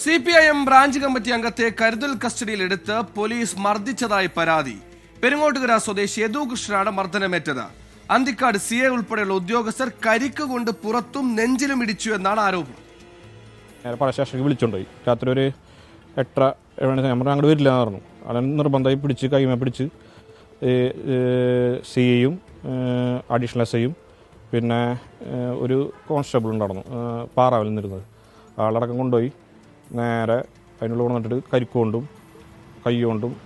C P I M branch committee അംഗത്തെ കരുതൽ കസ്റ്റഡിയിലെടുത്ത് പോലീസ് മർദ്ദിച്ചതായി പരാതി. പെരുങ്ങോട്ടുകര സ്വദേശി യദു കൃഷ്ണനാണ് മർദ്ദനമേറ്റത്. അന്തിക്കാട് സി എ ഉൾപ്പെടെയുള്ള ഉദ്യോഗസ്ഥർ കരിക്ക് കൊണ്ട് പുറത്തും നെഞ്ചിലും ഇടിച്ചു എന്നാണ് ആരോപണം. നേരെ രാത്രി ഒരു എട്ടര മണി അങ്ങോട്ട് വരില്ല എന്ന് പറഞ്ഞു. അവിടെ നിർബന്ധമായി പിടിച്ച് കൈമ പിടിച്ച് സി എയും അഡീഷണൽ എസ് ഐയും പിന്നെ ഒരു കോൺസ്റ്റബിൾ ഉണ്ടായിരുന്നു പാറാവിൽ നിന്നിരുന്നത്. ആളടക്കം കൊണ്ടുപോയി. നേരെ അതിനുള്ള കൊണ്ടിട്ട് കരിക്കൊണ്ടും കൈ കൊണ്ടും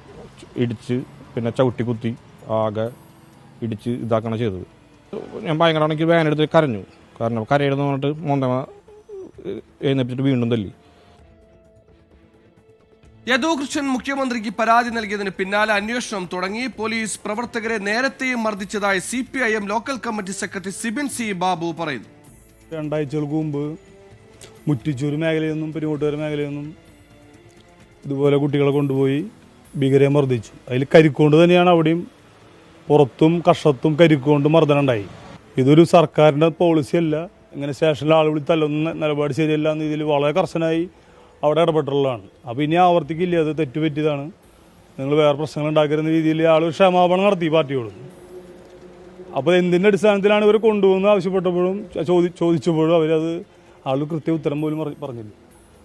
ഇടിച്ച് പിന്നെ ചവിട്ടി കുത്തി ആകെ ഇടിച്ച് ഇതാക്കണം ചെയ്തത്. ഞാൻ ഭയങ്കര എനിക്ക് വേനെടുത്ത് കരഞ്ഞു. കാരണം കരയെന്ന് പറഞ്ഞിട്ട് മൊന്തമ എഴുന്നേപ്പിച്ചിട്ട് വീണ്ടും തല്ലി. യദുകൃഷ്ണൻ മുഖ്യമന്ത്രിക്ക് പരാതി നൽകിയതിന് പിന്നാലെ അന്വേഷണം തുടങ്ങി. പോലീസ് പ്രവർത്തകരെ നേരത്തെയും മർദ്ദിച്ചതായി C P I M local committee secretary Sibin C Babu പറയുന്നു. രണ്ടാഴ്ചകൾക്ക് മുമ്പ് മുറ്റിച്ചൂർ മേഖലയിൽ നിന്നും പെരുങ്ങോട്ടുകര മേഖലയിൽ നിന്നും ഇതുപോലെ കുട്ടികളെ കൊണ്ടുപോയി ഭീകരയെ മർദ്ദിച്ചു. അതിൽ കരിക്കൊണ്ട് തന്നെയാണ് അവിടെയും പുറത്തും കഷത്തും കരിക്കൊണ്ട് മർദ്ദനം ഉണ്ടായി ഇതൊരു സർക്കാരിന്റെ പോളിസിയല്ല ഇങ്ങനെ സ്റ്റേഷനിൽ ആൾ വിളി തല്ലൊന്നും നിലപാട് ശരിയല്ല എന്ന രീതിയിൽ വളരെ കർശനമായി അവിടെ ഇടപെട്ടുള്ളതാണ് അപ്പോൾ ഇനി ആവർത്തിക്കില്ല. അത് തെറ്റുപറ്റിയതാണ് നിങ്ങൾ വേറെ പ്രശ്നങ്ങൾ ഉണ്ടാക്കരുന്ന രീതിയിൽ ആൾ ക്ഷമാപണം നടത്തി പാർട്ടിയോട്. അപ്പോൾ എന്തിന്റെ അടിസ്ഥാനത്തിലാണ് ഇവർ കൊണ്ടുപോകുന്നത് ആവശ്യപ്പെട്ടപ്പോഴും ചോദി ചോദിച്ചപ്പോഴും അവരത് ആൾ കൃത്യ ഉത്തരം പോലും പറഞ്ഞില്ല.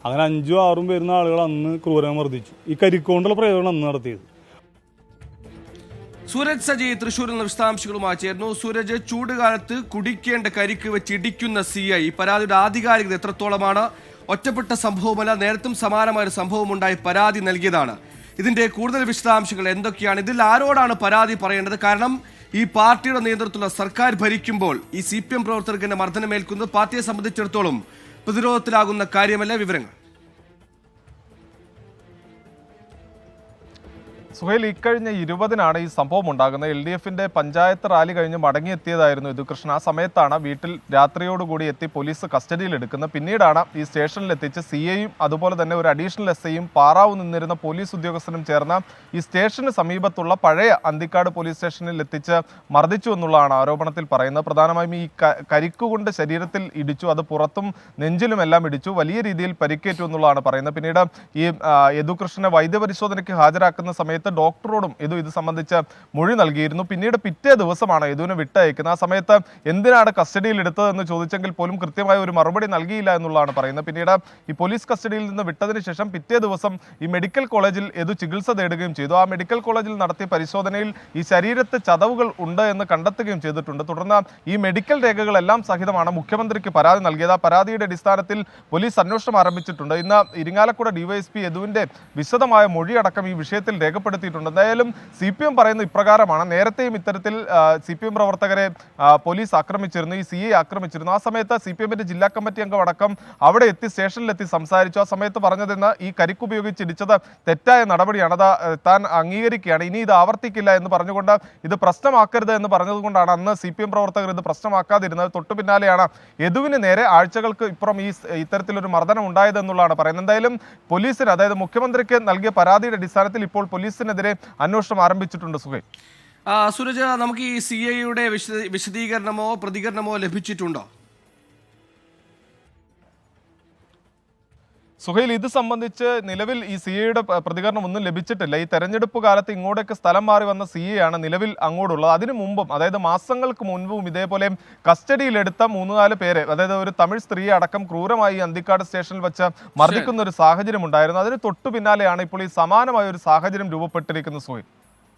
അങ്ങനെ അഞ്ചും ആറും വരുന്ന ആളുകൾ അന്ന് ക്രൂരം മർദ്ദിച്ചു. ഈ കരിക്കോണ്ടുള്ള പ്രയോഗമാണ് അന്ന് നടത്തിയത്. സൂരജ് സജി തൃശൂരിൽ നിന്ന് വിശദാംശങ്ങളുമായി ചേർന്നു സൂരജ് ചൂടുകാലത്ത് കുടിക്കേണ്ട കരിക്ക് വെച്ച് ഇടിക്കുന്ന സി ഐ പരാതിയുടെ ആധികാരികത എത്രത്തോളമാണ്? ഒറ്റപ്പെട്ട സംഭവമല്ല നേരത്തും സമാനമായ ഒരു സംഭവം ഉണ്ടായി പരാതി നൽകിയതാണ്. ഇതിന്റെ കൂടുതൽ വിശദാംശങ്ങൾ എന്തൊക്കെയാണ്? ഇതിൽ ആരോടാണ് പരാതി പറയേണ്ടത്? കാരണം ഈ പാർട്ടിയുടെ നേതൃത്വത്തിലുള്ള സർക്കാർ ഭരിക്കുമ്പോൾ ഈ സി പി എം പ്രവർത്തകർക്കിന്റെ മർദ്ദനമേൽക്കുന്നത് പാർട്ടിയെ സംബന്ധിച്ചിടത്തോളം പ്രതിരോധത്തിലാകുന്ന കാര്യമല്ല വിവരങ്ങൾ. സുഹേൽ ഇക്കഴിഞ്ഞ ഇരുപതിനാണ് ഈ സംഭവം ഉണ്ടാകുന്നത്. എൽ ഡി എഫിന്റെ പഞ്ചായത്ത് റാലി കഴിഞ്ഞ് മടങ്ങിയെത്തിയതായിരുന്നു യദുകൃഷ്ണൻ ആ സമയത്താണ് വീട്ടിൽ രാത്രിയോടുകൂടി എത്തി പോലീസ് കസ്റ്റഡിയിൽ എടുക്കുന്നത്. പിന്നീടാണ് ഈ സ്റ്റേഷനിലെത്തിച്ച് സി ഐയും അതുപോലെ തന്നെ ഒരു അഡീഷണൽ എസ് ഐയും പാറാവ് നിന്നിരുന്ന പോലീസ് ഉദ്യോഗസ്ഥനും ചേർന്ന് ഈ സ്റ്റേഷന് സമീപത്തുള്ള പഴയ അന്തിക്കാട് പോലീസ് സ്റ്റേഷനിൽ എത്തിച്ച് മർദ്ദിച്ചു എന്നുള്ളതാണ് ആരോപണത്തിൽ പറയുന്നത്. പ്രധാനമായും ഈ കരിക്കുകൊണ്ട് ശരീരത്തിൽ ഇടിച്ചു അത് പുറത്തും നെഞ്ചിലും എല്ലാം ഇടിച്ചു വലിയ രീതിയിൽ പരിക്കേറ്റു എന്നുള്ളതാണ് പറയുന്നത്. പിന്നീട് ഈ യദുകൃഷ്ണനെ വൈദ്യപരിശോധനയ്ക്ക് ഹാജരാക്കുന്ന സമയത്ത് ഡോക്ടറോടും ഇതു ഇത് സംബന്ധിച്ച് മൊഴി നൽകിയിരുന്നു. പിന്നീട് പിറ്റേ ദിവസമാണ് യദുവിനെ വിട്ടയക്കുന്നത്. ആ സമയത്ത് എന്തിനാണ് കസ്റ്റഡിയിൽ എടുത്തതെന്ന് ചോദിച്ചെങ്കിൽ പോലും കൃത്യമായ ഒരു മറുപടി നൽകിയില്ല എന്നുള്ളതാണ് പറയുന്നത്. പിന്നീട് ഈ പോലീസ് കസ്റ്റഡിയിൽ നിന്ന് വിട്ടതിന് ശേഷം പിറ്റേ ദിവസം ഈ മെഡിക്കൽ കോളേജിൽ യദു ചികിത്സ തേടുകയും ചെയ്തു. ആ മെഡിക്കൽ കോളേജിൽ നടത്തിയ പരിശോധനയിൽ ഈ ശരീരത്ത് ചതവുകൾ ഉണ്ട് എന്ന് കണ്ടെത്തുകയും ചെയ്തിട്ടുണ്ട്. തുടർന്ന് ഈ മെഡിക്കൽ രേഖകളെല്ലാം സഹിതമാണ് മുഖ്യമന്ത്രിക്ക് പരാതി നൽകിയത്. ആ പരാതിയുടെ അടിസ്ഥാനത്തിൽ പോലീസ് അന്വേഷണം ആരംഭിച്ചിട്ടുണ്ട്. ഇന്ന് ഇരിങ്ങാലക്കുട ഡിവൈഎസ്പി യദുവിന്റെ വിശദമായ മൊഴിയടക്കം ഈ വിഷയത്തിൽ രേഖപ്പെടുത്തിയിട്ടുണ്ട് എന്തായാലും സി പി എം പറയുന്ന ഇപ്രകാരമാണ്. നേരത്തെയും ഇത്തരത്തിൽ സി പി എം പ്രവർത്തകരെ പോലീസ് ആക്രമിച്ചിരുന്നു ഈ സി എ ആക്രമിച്ചിരുന്നു. ആ സമയത്ത് സി പി എമ്മിന്റെ ജില്ലാ കമ്മിറ്റി അംഗം അടക്കം അവിടെ എത്തി സ്റ്റേഷനിലെത്തി സംസാരിച്ചു. ആ സമയത്ത് പറഞ്ഞതെന്ന് ഈ കരിക്ക് ഉപയോഗിച്ച് ഇടിച്ചത് തെറ്റായ നടപടിയാണ്. അത് താൻ അംഗീകരിക്കുകയാണ്. ഇനി ഇത് ആവർത്തിക്കില്ല എന്ന് പറഞ്ഞുകൊണ്ട് ഇത് പ്രശ്നമാക്കരുത് എന്ന് പറഞ്ഞതുകൊണ്ടാണ് അന്ന് സി പി എം പ്രവർത്തകർ ഇത് പ്രശ്നമാക്കാതിരുന്നത്. തൊട്ടു പിന്നാലെയാണ് യദുവിന് നേരെ ആഴ്ചകൾക്ക് ഇപ്പുറം ഈ ഇത്തരത്തിലൊരു മർദ്ദനം ഉണ്ടായതെന്നുള്ളതാണ് പറയുന്നത്. എന്തായാലും പോലീസിന് അതായത് മുഖ്യമന്ത്രിക്ക് നൽകിയ പരാതിയുടെ അടിസ്ഥാനത്തിൽ ഇപ്പോൾ പോലീസിനെതിരെ അന്വേഷണം ആരംഭിച്ചിട്ടുണ്ട് സുഖേ സൂരജ് നമുക്ക് ഈ സി ഐയുടെ വിശദീകരണമോ പ്രതികരണമോ ലഭിച്ചിട്ടുണ്ടോ? സുഹൈൽ ഇത് സംബന്ധിച്ച് നിലവിൽ ഈ സി എയുടെ പ്രതികരണം ഒന്നും ലഭിച്ചിട്ടില്ല. ഈ തെരഞ്ഞെടുപ്പ് കാലത്ത് ഇങ്ങോട്ടേക്ക് സ്ഥലം മാറി വന്ന സി എ ആണ് നിലവിൽ അങ്ങോട്ടുള്ളത്. അതിനു മുമ്പും അതായത് മാസങ്ങൾക്ക് മുൻപും ഇതേപോലെ കസ്റ്റഡിയിലെടുത്ത മൂന്ന് നാല് പേരെ അതായത് ഒരു തമിഴ് സ്ത്രീയെ അടക്കം ക്രൂരമായി അന്തിക്കാട് സ്റ്റേഷനിൽ വെച്ച് മർദ്ദിക്കുന്ന ഒരു സാഹചര്യം ഉണ്ടായിരുന്നു. അതിന് തൊട്ടു പിന്നാലെയാണ് ഇപ്പോൾ ഈ സമാനമായ ഒരു സാഹചര്യം രൂപപ്പെട്ടിരിക്കുന്നത് സുഹൈൽ.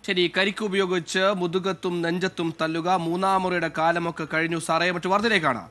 ശരി കരിക്ക് ഉപയോഗിച്ച് മുതുകത്തും നെഞ്ചത്തും തല്ലുക മൂന്നാം മുറിയുടെ കാലമൊക്കെ കഴിഞ്ഞു. സാറേ മറ്റു വാർത്തയിലേക്കാണ്.